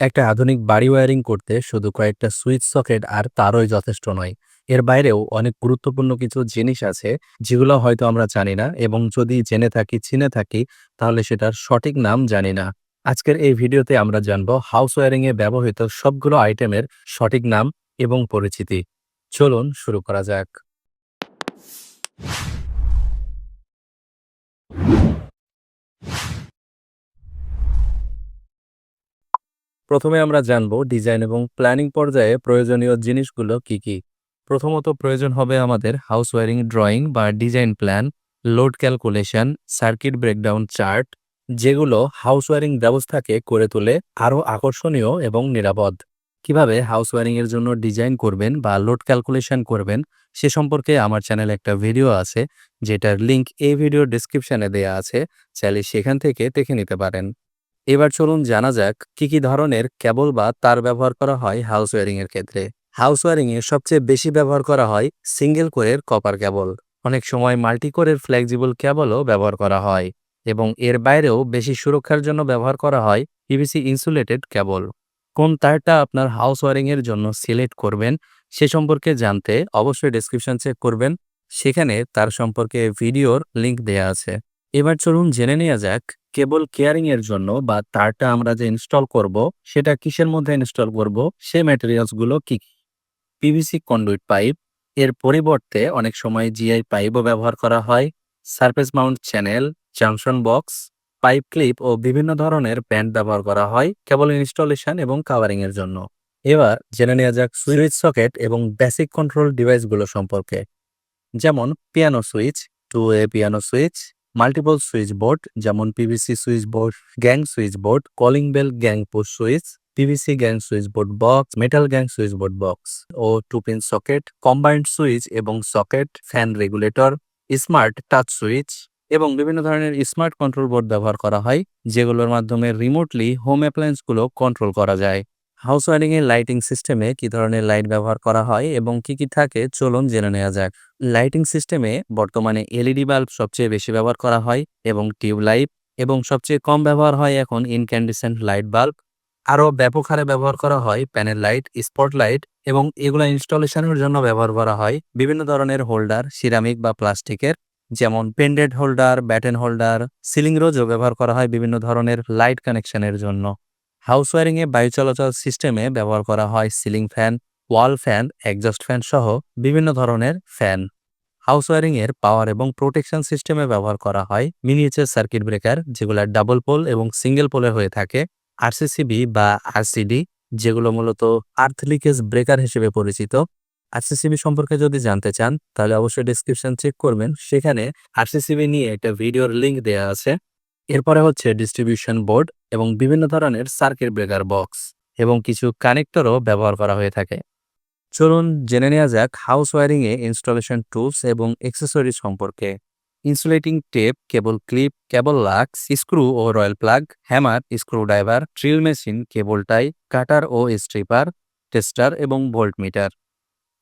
একটা আধুনিক বাড়ি ওয়্যারিং করতে শুধু কয়েকটা সুইচ সকেট আর তারই যথেষ্ট নয়। এর বাইরেও অনেক গুরুত্বপূর্ণ কিছু জিনিস আছে, যেগুলো হয়তো আমরা জানি না এবং যদি জেনে থাকি, চিনে থাকি, তাহলে সেটার সঠিক নাম জানি না। আজকের এই ভিডিওতে আমরা জানব হাউস ওয়্যারিং এ ব্যবহৃত সবগুলো আইটেমের সঠিক নাম এবং পরিচিতি। চলুন শুরু করা যাক। প্রথমে আমরা জানব ডিজাইন এবং প্ল্যানিং পর্যায়ে প্রয়োজনীয় জিনিসগুলো কি কি। প্রথমত প্রয়োজন হবে আমাদের হাউস ওয়ারিং ড্রয়িং বা design plan load calculation circuit breakdown chart যেগুলো হাউস ওয়ারিং ব্যবস্থাকে করে তোলে আরও আকর্ষণীয় এবং নিরাপদ। কীভাবে হাউস ওয়ারিং এর জন্য ডিজাইন করবেন বা লোড ক্যালকুলেশন করবেন, সে সম্পর্কে আমার চ্যানেলে একটা ভিডিও আছে, যেটার লিংক এই ভিডিও ডিসক্রিপশনে দেয়া আছে, চাইলে সেখান থেকে দেখে নিতে পারেন। এবার চলুন জানা যাক কি কি ধরনের কেবল বা তার ব্যবহার করা হয় হাউস ওয়ারিং এর ক্ষেত্রে। হাউস ওয়ারিং এ সবচেয়ে বেশি ব্যবহার করা হয় সিঙ্গেল কোরের কপার কেবল। অনেক সময় মাল্টি কোরের ফ্লেক্সিবল কেবলও ব্যবহার করা হয় এবং এর বাইরেও বেশি সুরক্ষার জন্য ব্যবহার করা হয় পিভিসি ইনসুলেটেড কেবল। কোন তারটা আপনার হাউস ওয়ারিং এর জন্য সিলেক্ট করবেন সে সম্পর্কে জানতে অবশ্যই ডেসক্রিপশন চেক করবেন। সেখানে তার সম্পর্কে ভিডিওর লিংক দেয়া আছে। এবার চলুন জেনে নেওয়া যাক, কেবল কেয়ারিং এর জন্য বা তারটা আমরা যে ইনস্টল করব, সেটা কিসের মধ্যে ইনস্টল করব, সে ম্যাটেরিয়ালসগুলো কি কি? পিভিসি কন্ডুইট পাইপ এর পরিবর্তে অনেক সময় জিআই পাইপও ব্যবহার করা হয় surface mount channel junction box pipe clip ও বিভিন্ন ধরনের ব্যান্ড ব্যবহার করা হয়, কেবল ইনস্টলেশন এবং কাভারিং এর জন্য। এবার জেনে নেওয়া যাক সুইচ সকেট এবং বেসিক কন্ট্রোল ডিভাইসগুলো সম্পর্কে। যেমন piano switch two A piano switch multiple switch board যেমন PVC switch board gang switch board calling bell gang post switch PVC gang switch board box metal gang switch board box ও two pin socket combined switch এবং socket fan regulator smart touch switch এবং বিভিন্ন ধরনের smart control board ব্যবহার করা হয়, যেগুলোর মাধ্যমে remotely home অ্যাপ্লায়েন্সগুলো control করা যায়। হাউস ওয়ারিং এর লাইটিং সিস্টেমে কি ধরনের লাইট ব্যবহার করা হয় এবং কি কি থাকে, চলুন জেনে নেওয়া যাক। লাইটিং সিস্টেমে বর্তমানে এলইডি বাল্ব সবচেয়ে বেশি ব্যবহার করা হয় এবং টিউব লাইট এবং সবচেয়ে কম ব্যবহার হয় এখন ইনক্যান্ডিসেন্ট লাইট বাল্ব। আরও ব্যাপক হারে ব্যবহার করা হয় প্যানেল লাইট, স্পট লাইট এবং এগুলো ইনস্টলেশনের জন্য ব্যবহার করা হয়। বিভিন্ন ধরনের হোল্ডার, সিরামিক বা প্লাস্টিকের, যেমন pendant holder, batten holder, ceiling রোজও ব্যবহার করা হয় বিভিন্ন ধরনের লাইট কানেকশনের জন্য। হাউস ওয়ারিংয়ে বায়ু চলাচল সিস্টেমে ব্যবহার করা হয় ceiling fan, wall fan, exhaust fan সহ বিভিন্ন ধরনের ফ্যান। হাউস ওয়ারিং এর পাওয়ার এবং প্রোটেকশন সিস্টেমে ব্যবহার করা হয় মিনিয়েচার সার্কিট ব্রেকার, যেগুলো ডাবল পোল এবং সিঙ্গেল পোলের হয়ে থাকে। আরসিসিবি বা আরসিডি, যেগুলো মূলত আর্থ লিকেজ ব্রেকার হিসেবে পরিচিত। আরসিসিবি সম্পর্কে যদি জানতে চান, তাহলে অবশ্যই ডিসক্রিপশন চেক করবেন। সেখানে আরসিসিবি নিয়ে একটা ভিডিওর লিঙ্ক দেওয়া আছে। এরপরে হচ্ছে ডিস্ট্রিবিউশন বোর্ড এবং বিভিন্ন ধরনের সার্কিট ব্রেকার বক্স এবং কিছু কানেক্টরও ব্যবহার করা হয়ে থাকে। চলুন জেনে নেওয়া যাক হাউস ওয়ারিং এ ইনস্টলেশন টুলস এবং অ্যাক্সেসরি সম্পর্কে। Insulating tape cable clip cable lugs screw ও royal plug hammer screw driver drill machine cable tie cutter ও স্ট্রিপার টেস্টার এবং ভোল্ট মিটার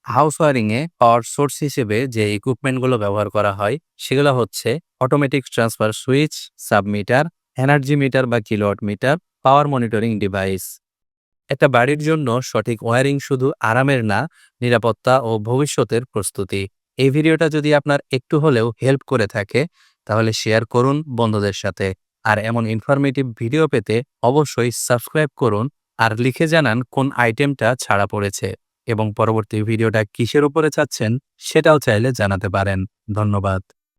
হাউস ওয়ারিং এ পাওয়ার সোর্স হিসেবে যে ইকুইপমেন্টগুলো ব্যবহার করা হয়, সেগুলো হচ্ছে automatic transfer switch, submeter, energy meter বা kilowatt meter, power monitoring device. একটা বাড়ির জন্য সঠিক ওয়ারিং শুধু আরামের না, নিরাপত্তা ও ভবিষ্যতের প্রস্তুতি। এই ভিডিওটা যদি আপনার একটু হলেও হেল্প করে থাকে, তাহলে শেয়ার করুন বন্ধুদের সাথে। আর এমন ইনফরমেটিভ ভিডিও পেতে অবশ্যই সাবস্ক্রাইব করুন, আর লিখে জানান কোন আইটেমটা ছাড়া পড়েছে। এবং পরবর্তী ভিডিওটা কিসের উপরে চাচ্ছেন সেটাও চাইলে জানাতে পারেন। ধন্যবাদ।